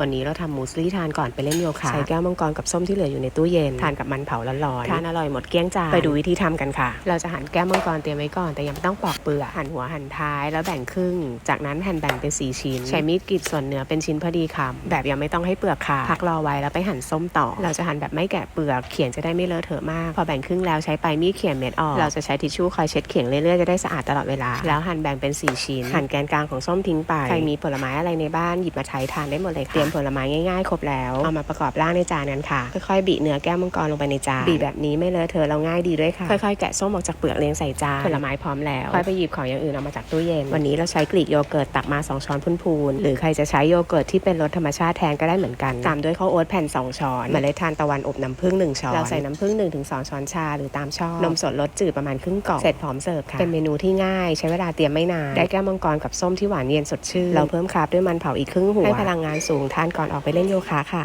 วันนี้เราทำมูสลี่ทานก่อนไปเล่นโยคะใช้แก้วมังกรกับส้มที่เหลืออยู่ในตู้เย็น ทานกับมันเผาร้อนๆทานอร่อยหมดเกลี้ยงจานไปดูวิธีทำกันค่ะ เราจะหั่นแก้วมังกรเตรียมไว้ก่อนแต่ยังไม่ต้องปอกเปลือกหั่นหัวหั่นท้ายแล้วแบ่งครึ่ง จากนั้นหั่นแบ่งเป็นสี่ชิ้น ใช้มีดกรีดส่วนเนื้อเป็นชิ้นพอดีคำแบบยังไม่ต้องให้เปลือกค่ะพักรอไว้แล้วไปหั่นส้มต่อ เราจะหั่นแบบไม่แกะเปลือกเขียงจะได้ไม่เลอะเทอะมาก พอแบ่งครึ่งแล้วใช้ปลายมีดเขียนเม็ดออกเราจะใช้ทิชชู่คอยเช็ดเขียงเรื่อยๆจะได้สะอาดตลอดเวลาแล้วหั่นแบ่งเป็นสี่ชิ้นหั่นแกนกลางของส้มทิ้งไปใครมีผลไม้อะไรในบ้านหยิบมาใช้ทานได้หมดเลยค่ะเตรียมผลไม้ง่ายๆ ครบแล้ว เอามาประกอบร่างในจานกันค่ะ ค่อยๆบีเนื้อแก้วมังกรลงไปในจาน บีแบบนี้ไม่เลอะเทอะเราง่ายดีด้วยค่ะ ค่อยๆ แกะส้มออกจากเปลือกเรียงใส่จาน ผลไม้พร้อมแล้ว ค่อยไปหยิบของอย่างอื่นออกมาจากตู้เย็น วันนี้เราใช้กรีกโยเกิร์ตตักมา 2 ช้อนพูนๆ หรือใครจะใช้โยเกิร์ตที่เป็นรสธรรมชาติแทนก็ได้เหมือนกัน ตามด้วยข้าวโอ๊ตแผ่น 2 ช้อนเมล็ดทานตะวันอบน้ำผึ้ง1ช้อน เราใส่น้ำผึ้ง1-2 ช้อนชาหรือตามชอบนมสดรสจืดประมาณครึ่งกล่อง เสร็จพร้อมเสิร์ฟค่ะ เป็นเมนูที่ง่ายใช้เวลาเตรียมไม่นาน ได้แก้วมังกรกับส้มที่หวานเย็นสดชื่น เราเพิ่มคาร์บด้วยมันเผาอีกครึ่งหัวให้พลังงานสูงทานก่อนออกไปเล่นโยคะค่ะ